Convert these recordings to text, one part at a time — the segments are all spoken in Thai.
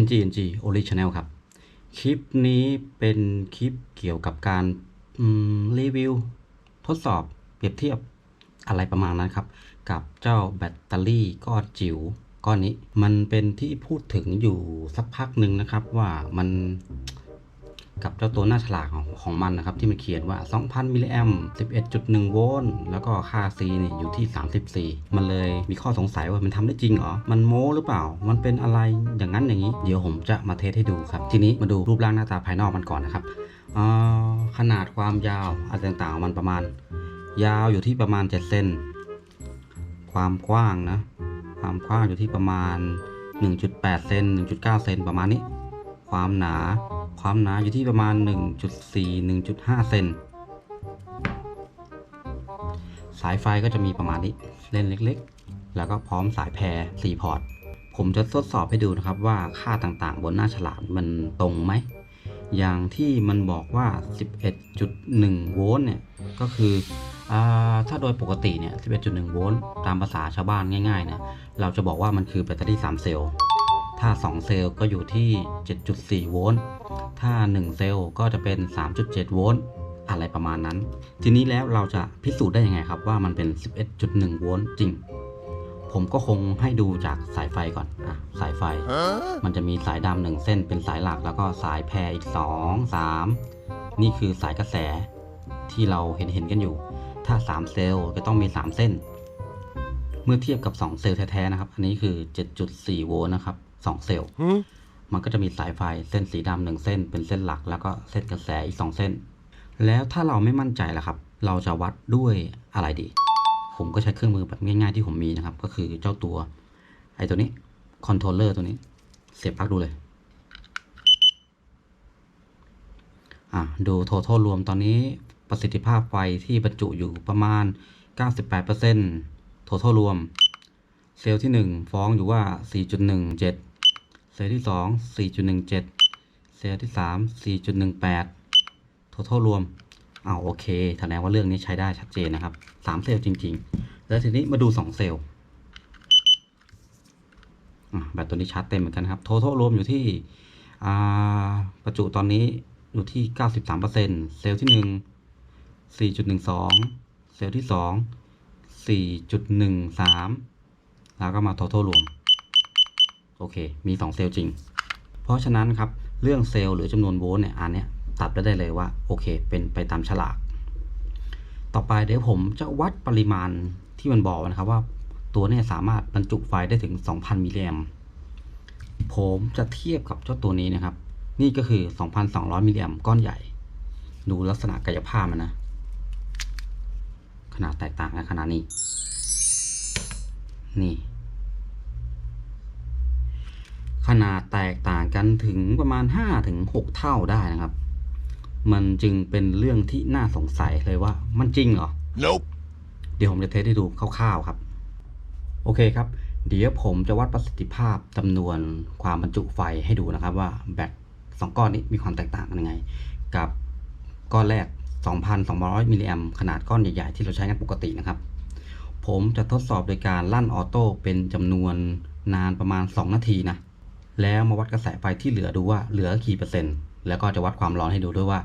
NG NG Original ครับ คลิปนี้เป็นคลิปเกี่ยวกับการรีวิว ทดสอบเปรียบเทียบอะไรประมาณนั้นครับ กับเจ้าแบตเตอรี่ก้อนจิ๋วก้อนนี้ มันเป็นที่พูดถึงอยู่สักพักหนึ่งนะครับว่ามัน กับเจ้าตัวหน้าฉลากของของมันนะครับ ที่มันเขียนว่า 2,000 มิลลิแอม11.1 โวลต์แล้วก็ค่า C นี่อยู่ที่ 34 มันเลยมีข้อสงสัยว่ามันทำได้จริงเหรอ มันโม้หรือเปล่า มันเป็นอะไรอย่างนั้นอย่างนี้ เดี๋ยวผมจะมาเทสให้ดูครับ ทีนี้มาดูรูปร่างหน้าตาภายนอกมันก่อนนะครับขนาดความยาวอะไรต่างๆของมันประมาณ ยาวอยู่ที่ประมาณ 7 เซนความกว้างนะ ความกว้างอยู่ที่ประมาณ 1.8 เซน1.9 เซนประมาณนี้ ความหนา ความหนาอยู่ที่ประมาณ 1.4 1.5 เซนสายไฟก็จะมีประมาณนี้เล่นเล็กๆ แล้วก็พร้อมสายแพร4พอร์ต ผมจะทดสอบให้ดูนะครับว่าค่าต่างๆ บนหน้าฉลากมันตรงไหม อย่างที่มันบอกว่า 11.1 โวลต์เนี่ย ก็คืออาถ้าโดยปกติเนี่ย 11.1 โวลต์ตามภาษาชาวบ้านง่ายๆเนี่ย เราจะบอกว่ามันคือแบตเตอรี่ 3 เซลล์ ถ้า 2 เซลล์ก็อยู่ที่ 7.4 โวลต์ ถ้า 1 เซลล์ก็จะเป็น 3.7 โวลต์ อะไรประมาณนั้น ทีนี้แล้วเราจะพิสูจน์ได้ยังไงครับว่ามันเป็น 11.1 โวลต์จริง ผมก็คงให้ดูจากสายไฟก่อนอะสายไฟ มันจะมีสายดำหนึ่งเส้นเป็นสายหลักแล้วก็สายแพรอีก 2 3 นี่คือสายกระแสที่เราเห็นเห็นกันอยู่ ถ้า 3 เซลล์จะต้องมี 3 เส้น เมื่อเทียบกับ 2 เซลล์แท้ๆนะครับ อันนี้คือ 7.4 โวลต์นะครับ 2 เซลล์มันก็จะมีสายไฟเส้นสีดำหนึ่งเส้น เป็นเส้นหลัก แล้วก็เส้นกระแสอีก 2 เส้น แล้วถ้าเราไม่มั่นใจล่ะครับ เราจะวัดด้วยอะไรดี ผมก็ใช้เครื่องมือแบบง่าย ๆ ที่ผมมีนะครับ ก็คือเจ้าตัวไอ้ตัวนี้คอนโทรลเลอร์ตัวนี้ เสียบปลั๊กดูเลยอะดู total รวมตอนนี้ประสิทธิภาพไฟที่บรรจุอยู่ประมาณ 98% total รวม เซลล์ที่ 1 ฟ้องอยู่ว่า 4.17 เซลล์ที่2 4.17 เซลล์ที่3 4.18 total รวมอ้าวโอเคแสดงว่าเรื่องนี้ใช้ได้ชัดเจนนะครับ3เซลล์จริง ๆ แล้วทีนี้มาดู2เซลล์แบตตัวนี้ชาร์จเต็มเหมือนกันครับ total รวมอยู่ที่อ่าประจุตอนนี้อยู่ที่ 93%เซลล์ที่1 4.12 เซลล์ที่2 4.13 แล้วก็มา total รวม โอเค มี 2 เซลล์จริง เพราะฉะนั้นครับ เรื่องเซลล์หรือจำนวนโวลต์เนี่ยอันเนี้ยตัดได้เลยว่า โอเค เป็นไปตามฉลาก ต่อไปเดี๋ยวผมจะวัดปริมาณที่มันบอกนะครับว่าตัวเนี่ยสามารถบรรจุไฟได้ถึง 2,000 มิลลิแอมผมจะเทียบกับเจ้าตัวนี้นะครับ นี่ก็คือ 2,200 มิลลิแอมก้อนใหญ่ ดูลักษณะกายภาพมันนะ ขนาดแตกต่างกันขนาดนี้ นี่ ขนาดแตกต่างกันถึงประมาณ 5-6 เท่าได้นะครับ มันจึงเป็นเรื่องที่น่าสงสัยเลยว่ามันจริงเหรอ Nope. เดี๋ยวผมจะเทสให้ดูคร่าวๆครับ โอเคครับ เดี๋ยวผมจะวัดประสิทธิภาพจำนวนความบรรจุไฟให้ดูนะครับว่าแบตสองก้อนนี้มีความแตกต่างกันยังไง กับก้อนแรก 2,200 มิลลิแอมขนาดก้อนใหญ่ ๆ ที่เราใช้กันปกตินะครับ ผมจะทดสอบโดยการลั่นออโต้เป็นจำนวนนานประมาณ 2 นาทีนะ แล้วมาวัดกระแสไฟที่เหลือดูว่าเหลือกี่เปอร์เซ็นต์ แล้วก็จะวัดความร้อนให้ดูด้วยว่า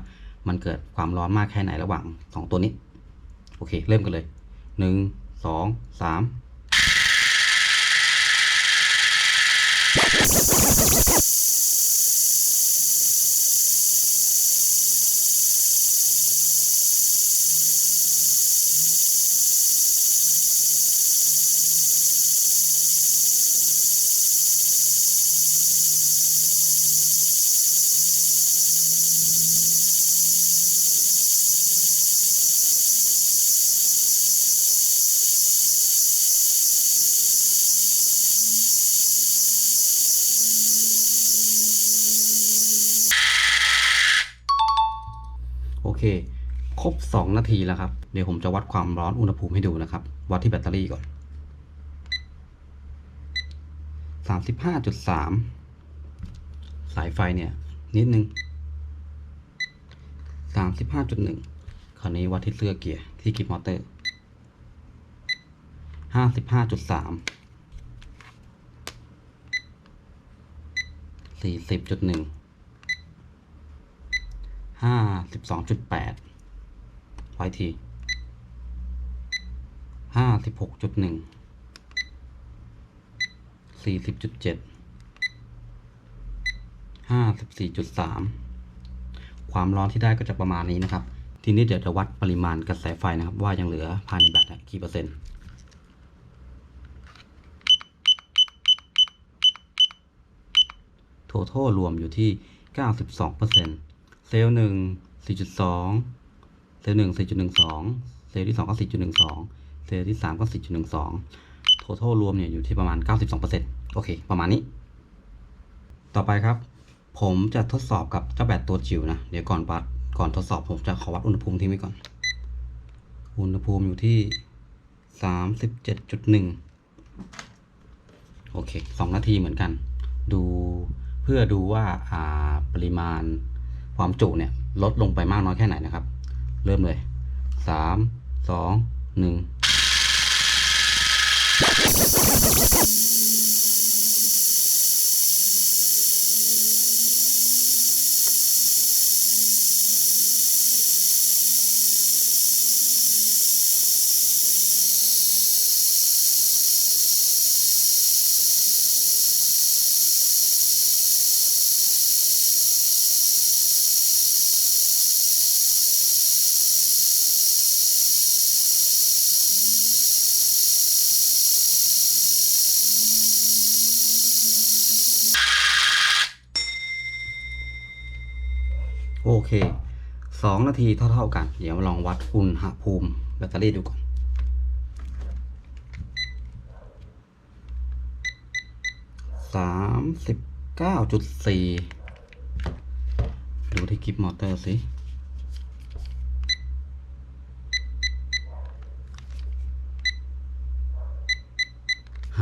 มันเกิดความร้อนมากแค่ไหนระหว่าง 2 ตัวนี้ โอเค เริ่มกันเลย 1 2 3 โอเค ครบ 2 นาทีแล้วครับ เดี๋ยวผมจะวัดความร้อนอุณหภูมิให้ดูนะครับ วัดที่แบตเตอรี่ก่อน 35.3 สายไฟเนี่ย นิดนึง 35.1 คราวนี้วัดที่เสื้อเกียร์ที่กิบมอเตอร์ 55.3สี่สิบจุด ห้าสิบสองจุดแปดไวทีห้าสิบหกจุดหนึ่งสี่สิบจุดเจ็ดห้าสิบสี่จุดสามความร้อนที่ได้ก็จะประมาณนี้นะครับ ทีนี้เดี๋ยวจะวัดปริมาณกระแสไฟนะครับ ว่ายังเหลือภายในแบตอะกี่เปอร์เซ็นต์ t o t a l รวมอยู่ที่ 92%เปอร์เซ็นต์ ซลล์หนึ่ง4.2เซลล์หนึ่ง4.12เซลล์ที่สองก็4.12เซลล์ที่สามก็4.12 total รวมเนี่ยอยู่ที่ประมาณ 92%โอเค ประมาณนี้ ต่อไปครับ ผมจะทดสอบกับเจ้าแบตตัวจิ๋วนะ เดี๋ยวก่อนวัด ก่อนทดสอบผมจะขอวัดอุณหภูมิทิ้งไว้ก่อน อุณหภูมิอยู่ที่ 37.1 โอเค 2 นาทีเหมือนกัน ดูเพื่อดูว่า อ่า ปริมาณ ความจุเนี่ยลดลงไปมากน้อยแค่ไหนนะครับ เริ่มเลย 3 2 1 โอเคสองนาทีเท่า ๆกัน เดี๋ยวลองวัดอุณหภูมิแบตเตอรี่ดูก่อน สามสิบเก้าจุดสี่ดูที่กิฟมอเตอร์สิไฮ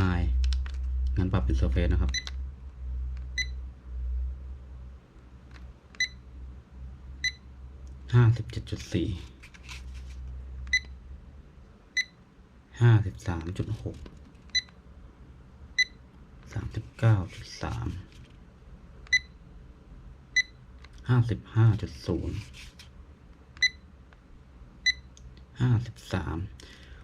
งั้นปรับเป็นเซอร์เฟสนะครับ ห้าสิบเจ็ดจุดสี่ห้าสิบสามจุดหกสามสิบเก้าจุดสามห้าสิบห้าจุดศูนย์ห้าสิบสาม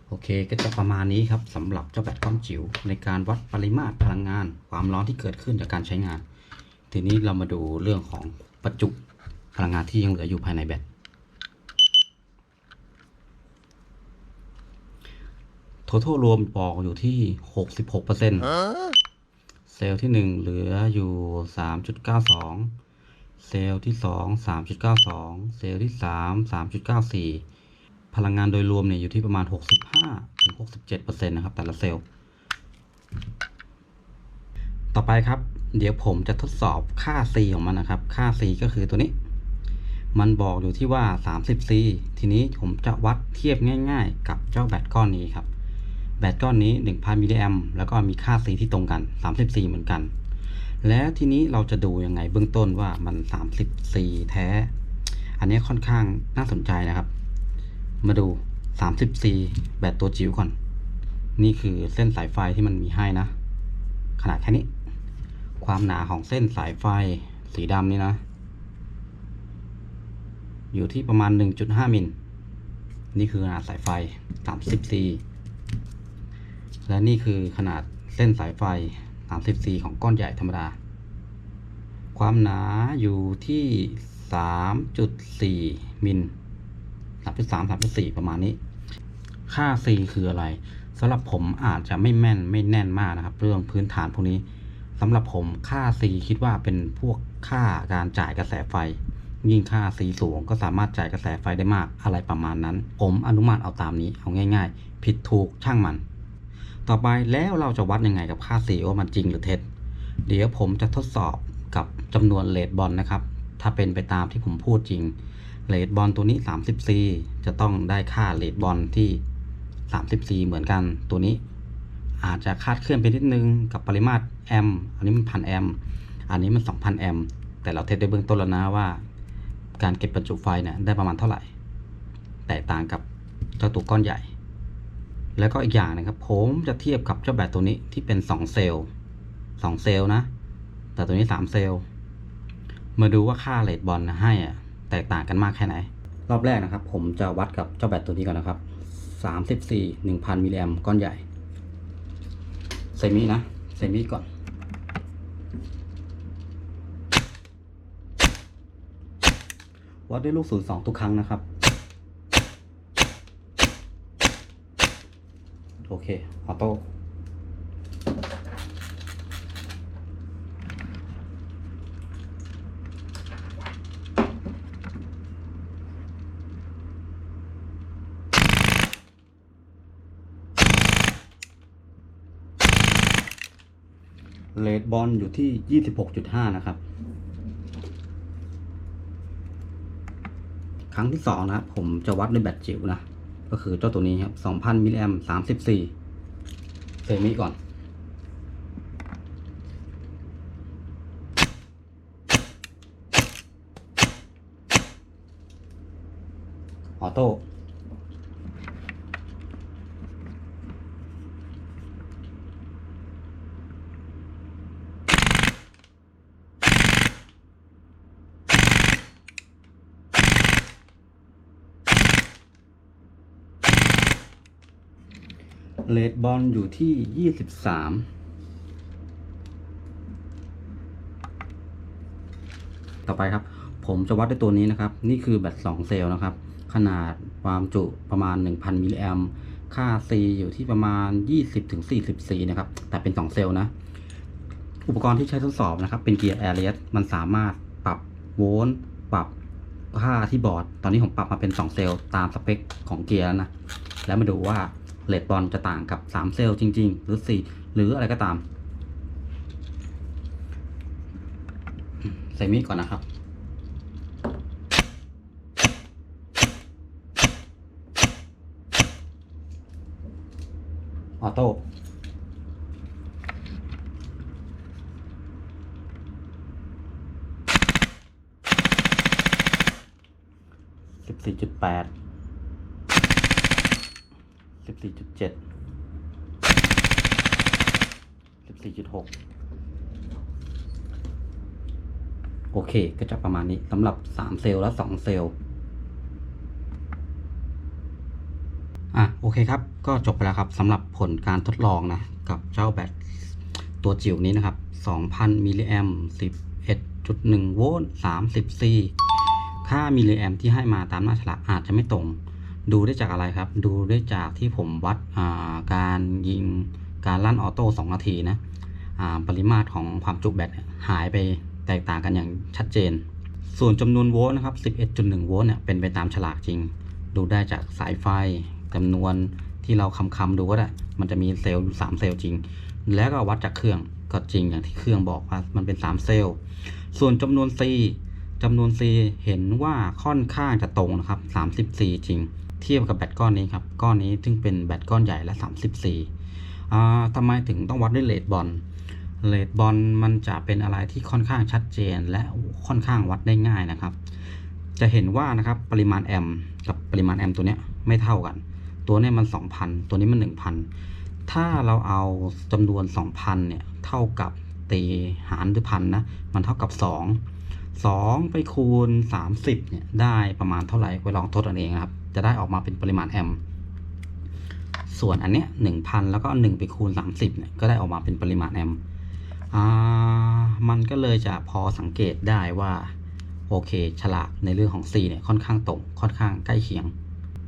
โอเคก็จะประมาณนี้ครับสำหรับเจ้าแบตก้อนจิ๋วในการวัดปริมาตรพลังงาน ความร้อนที่เกิดขึ้นจากการใช้งาน ทีนี้เรามาดูเรื่องของประจุพลังงานที่ยังเหลืออยู่ภายในแบต total รวมบอกอยู่ที่66%เซลล์ที่1เหลืออยู่3.92เซลล์ที่2 3.92เซลล์ที่3 3.94พลังงานโดยรวมเนี่ยอยู่ที่ประมาณ65ถึง67%นะครับ แต่ละเซลล์ ต่อไปครับ เดี๋ยวผมจะทดสอบค่า C ของมันนะครับ ค่า C ก็คือตัวนี้มันบอกอยู่ที่ว่า 30C ทีนี้ผมจะวัดเทียบง่าย ๆ กับเจ้าแบตก้อนนี้ครับ แบตก้อนนี้ 1,000มิลลิแอมแล้วก็มีค่า C ที่ตรงกัน 30C เหมือนกัน แล้วทีนี้เราจะดูยังไงเบื้องต้นว่ามัน 30C แท้ อันนี้ค่อนข้างน่าสนใจนะครับ มาดู 30C แบตตัวจิ๋วก่อน นี่คือเส้นสายไฟที่มันมีให้นะ ขนาดแค่นี้ ความหนาของเส้นสายไฟสีดำนี่นะ อยู่ที่ประมาณ 1.5 มิลนี่คือขนาดสายไฟ 30C และนี่คือขนาดเส้นสายไฟ 30C ของก้อนใหญ่ธรรมดา ความหนาอยู่ที่ 3.4 มิล 3.3 3.4 ประมาณนี้ ค่า C คืออะไรสำหรับผมอาจจะไม่แม่นไม่แน่นมากนะครับ เรื่องพื้นฐานพวกนี้สำหรับผมค่า C คิดว่าเป็นพวกค่าการจ่ายกระแสไฟ ยิ่งค่า C สูงก็สามารถจ่ายกระแสไฟได้มากอะไรประมาณนั้น ผมอนุมานเอาตามนี้เอาง่าย ๆ ผิดถูกช่างมัน ต่อไปแล้วเราจะวัดยังไงกับค่า C ว่ามันจริงหรือเท็จ เดี๋ยวผมจะทดสอบกับจำนวนเลดบอลนะครับ ถ้าเป็นไปตามที่ผมพูดจริงเลดบอลตัวนี้ 30C จะต้องได้ค่าเลดบอลที่ 30C เหมือนกันตัวนี้ อาจจะคาดเคลื่อนไปนิดนึงกับปริมาตรแอมอันนี้มันพันแอมอันนี้มัน 2,000แอมแต่เราเทสได้เบื้องต้นแล้วนะว่า การเก็บบรรจุไฟเนี่ยได้ประมาณเท่าไหร่ แตกต่างกับเจ้าตัวก้อนใหญ่ แล้วก็อีกอย่างนะครับผมจะเทียบกับเจ้าแบตตัวนี้ที่เป็น 2 เซลล์2เซลล์นะ แต่ตัวนี้สามเซลล์ มาดูว่าค่าเลดบอลให้อะแตกต่างกันมากแค่ไหน รอบแรกนะครับ ผมจะวัดกับเจ้าแบตตัวนี้ก่อนนะครับสามสิบสี่หนึ่งพันมิลลิแอมก้อนใหญ่ เซมินะ เซมิก่อน วัดด้วยลูกศูนย์สองทุกครั้งนะครับ โอเค ออโต้เลดบอลอยู่ที่ 26.5 นะครับ ครั้งที่สองนะครับ ผมจะวัดด้วยแบตจิ๋วนะ ก็คือเจ้าตัวนี้ครับ2,000มิลลิแอม34เซมิก่อน ออโต้ เลดบอลอยู่ที่23ต่อไปครับ ผมจะวัดด้วยตัวนี้นะครับ นี่คือแบต2เซลล์นะครับ ขนาดความจุประมาณ 1,000 มิลลิแอมค่า C อยู่ที่ประมาณ 20-40 C นะครับ แต่เป็น 2 เซลล์นะ อุปกรณ์ที่ใช้ทดสอบนะครับ เป็นเกียร์ Airless มันสามารถปรับโวลต์ปรับค่าที่บอร์ด ตอนนี้ผมปรับมาเป็น 2 เซลล์ตามสเปคของเกียร์แล้วนะ แล้วมาดูว่า เลดบอลจะต่างกับ 3 เซลล์จริง ๆ หรือ 4 หรืออะไรก็ตาม ใส่มีดก่อนนะครับ ออโต้สิบสี่จุดแปด สิบสี่จุดเจ็ดสิบสี่จุดหกโอเค ก็จะประมาณนี้สำหรับสามเซลล์และสองเซลล์อะโอเคครับ ก็จบไปแล้วครับสำหรับผลการทดลองนะ กับเจ้าแบตตัวจิ๋วนี้นะครับ 2,000 มิลลิแอม11.1 โวลต์ 30 C ค่ามิลลิแอมที่ให้มาตามหน้าฉลากอาจจะไม่ตรง ดูได้จากอะไรครับ ดูได้จากที่ผมวัดาการยิงการลั่นออโต้2นาทีนะปริมาตรของความจุแบตเนี่ยหายไปแตกต่างกันอย่างชัดเจน ส่วนจำนวนโวลต์นะครับ 11.1 โวลต์เนี่ยเป็นไปตามฉลากจริง ดูได้จากสายไฟจำนวนที่เราคำคำดูก็ได้ มันจะมีเซลล์อยู่3เซลล์จริง แล้วก็วัดจากเครื่องก็จริงอย่างที่เครื่องบอกว่ามันเป็น 3 เซลล์ ส่วนจำนวน C จำนวน C เห็นว่าค่อนข้างจะตรงนะครับ30 C จริง เทียบกับแบตก้อนนี้ครับ ก้อนนี้ซึ่งเป็นแบตก้อนใหญ่และ30 C อ่าทำไมถึงต้องวัดด้วยเลดบอลเลดบอลมันจะเป็นอะไรที่ค่อนข้างชัดเจนและค่อนข้างวัดได้ง่ายนะครับ จะเห็นว่านะครับปริมาณแอมป์กับปริมาณแอมป์ตัวเนี้ยไม่เท่ากัน ตัวเนี้ยมัน 2,000 ตัวนี้มัน 1,000 ถ้าเราเอาจำนวน 2,000เนี่ยเท่ากับตีหารด้วยพันนะมันเท่ากับ 2 2 ไปคูณ 30เนี่ยได้ประมาณเท่าไหร่ไปลองทดกันเองครับ จะได้ออกมาเป็นปริมาณแอมป์ส่วนอันเนี้ย1,000แล้วก็1ไปคูณ30เนี่ยก็ได้ออกมาเป็นปริมาณแอมป์อ่ามันก็เลยจะพอสังเกตได้ว่าโอเค ฉลากในเรื่องของ C เนี่ยค่อนข้างตรงค่อนข้างใกล้เคียง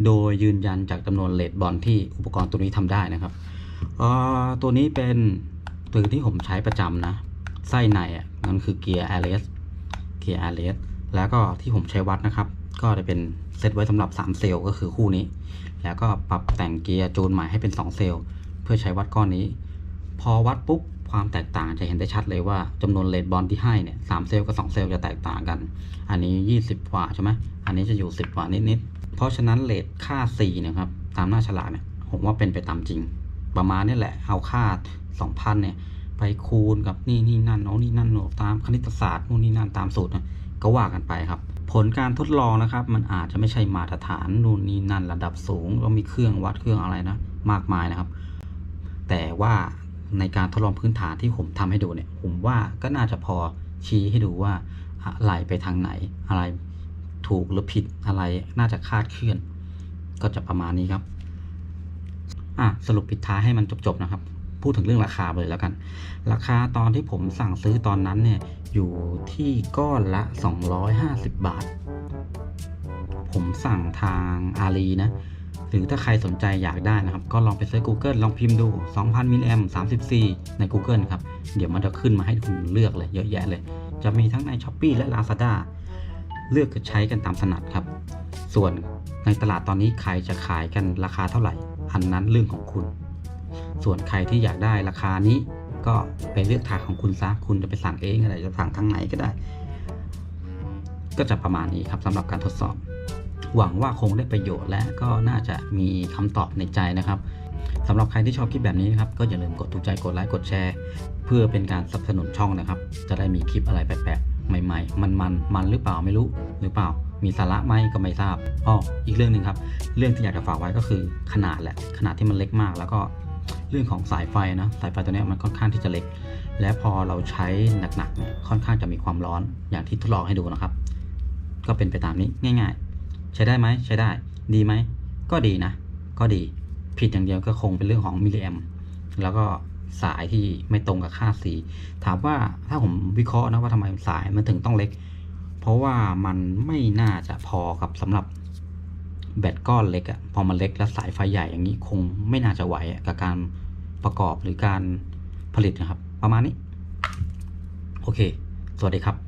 โดยยืนยันจากจำนวนเลดบอลที่อุปกรณ์ตัวนี้ทำได้นะครับตัวนี้เป็นตัวที่ผมใช้ประจำนะ ไส้ในอะมันคือเกียร์ RS เกียร์ RS แล้วก็ที่ผมใช้วัดนะครับ ก็จะเป็นเซตไว้สำหรับ 3 เซลล์ก็คือคู่นี้ แล้วก็ปรับแต่งเกียร์จูนใหม่ให้เป็น 2 เซลล์ เพื่อใช้วัดก้อนนี้ พอวัดปุ๊บความแตกต่างจะเห็นได้ชัดเลยว่าจำนวนเลดบอลที่ให้เนี่ยสเซลล์กับ 2 เซลล์จะแตกต่างกัน อันนี้ 20กว่าใช่ไหมอันนี้จะอยู่ 10กว่านิดๆเพราะฉะนั้นเลทค่า C เนะครับตามหน้าฉลากเนี่ยผมว่าเป็นไปตามจริง ประมาณนี้แหละเอาค่า 2,000เนี่ยไปคูณกับนี่นี่นั่นโน้นนี่นั่นโน้นตามคณิตศาสตร์นู่นนี่นั่นตามสูตรนะก็ว่ากันไปครับ ผลการทดลองนะครับ มันอาจจะไม่ใช่มาตรฐานนู่นนี่นั่นระดับสูงก็มีเครื่องวัดเครื่องอะไรนะ มากมายนะครับ แต่ว่าในการทดลองพื้นฐานที่ผมทำให้ดูเนี่ย ผมว่าก็น่าจะพอชี้ให้ดูว่าอะไรไปทางไหน อะไรถูกหรือผิดอะไรน่าจะคาดเคลื่อน ก็จะประมาณนี้ครับอะสรุปปิดท้ายให้มันจบๆนะครับ พูดถึงเรื่องราคาไปเลยแล้วกัน ราคาตอนที่ผมสั่งซื้อตอนนั้นเนี่ย อยู่ที่ก้อนละ 250 บาท ผมสั่งทางอาลีนะ หรือถ้าใครสนใจอยากได้นะครับ ก็ลองไปเซิร์ช Google ลองพิมพ์ดู 2,000มิลลิแอม34 ใน Google ครับ เดี๋ยวมันจะขึ้นมาให้คุณเลือกเลยเยอะแยะเลย จะมีทั้งใน s h อ p e e และ Lazada เลือกใช้กันตามถนัดครับ ส่วนในตลาดตอนนี้ใครจะขายกันราคาเท่าไหร่ อันนั้นเรื่องของคุณ ส่วนใครที่อยากได้ราคานี้ ก็ไปเลือกทางของคุณซะคุณจะไปสั่งเองอะไรจะสั่งทางไหนก็ได้ ก็จะประมาณนี้ครับสำหรับการทดสอบ หวังว่าคงได้ประโยชน์และก็น่าจะมีคำตอบในใจนะครับสำหรับใครที่ชอบคลิปแบบนี้นะครับ ก็อย่าลืมกดถูกใจกดไลค์กดแชร์ เพื่อเป็นการสนับสนุนช่องนะครับ จะได้มีคลิปอะไรแปลกๆใหม่ๆ มันๆมันหรือเปล่าไม่รู้หรือเปล่า มีสาระไหมก็ไม่ทราบอ้ออีกเรื่องหนึ่งครับ เรื่องที่อยากจะฝากไว้ก็คือขนาดแหละขนาดที่มันเล็กมากแล้วก็ เรื่องของสายไฟนะสายไฟตัวนี้มันค่อนข้างที่จะเล็ก และพอเราใช้หนักๆเนี่ยค่อนข้างจะมีความร้อนอย่างที่ทดลองให้ดูนะครับ ก็เป็นไปตามนี้ง่าย ๆ ใช้ได้ไหมใช้ได้ ดีไหมก็ดีนะ ก็ดีผิดอย่างเดียวก็คงเป็นเรื่องของมิลลิแอมแล้วก็สายที่ไม่ตรงกับค่าสี ถามว่าถ้าผมวิเคราะห์นะว่าทำไมสายมันถึงต้องเล็ก เพราะว่ามันไม่น่าจะพอกับสำหรับ แบตก้อนเล็กอะพอมันเล็กแล้วสายไฟใหญ่อย่างนี้คงไม่น่าจะไหวกับการประกอบหรือการผลิตนะครับ ประมาณนี้ โอเค สวัสดีครับ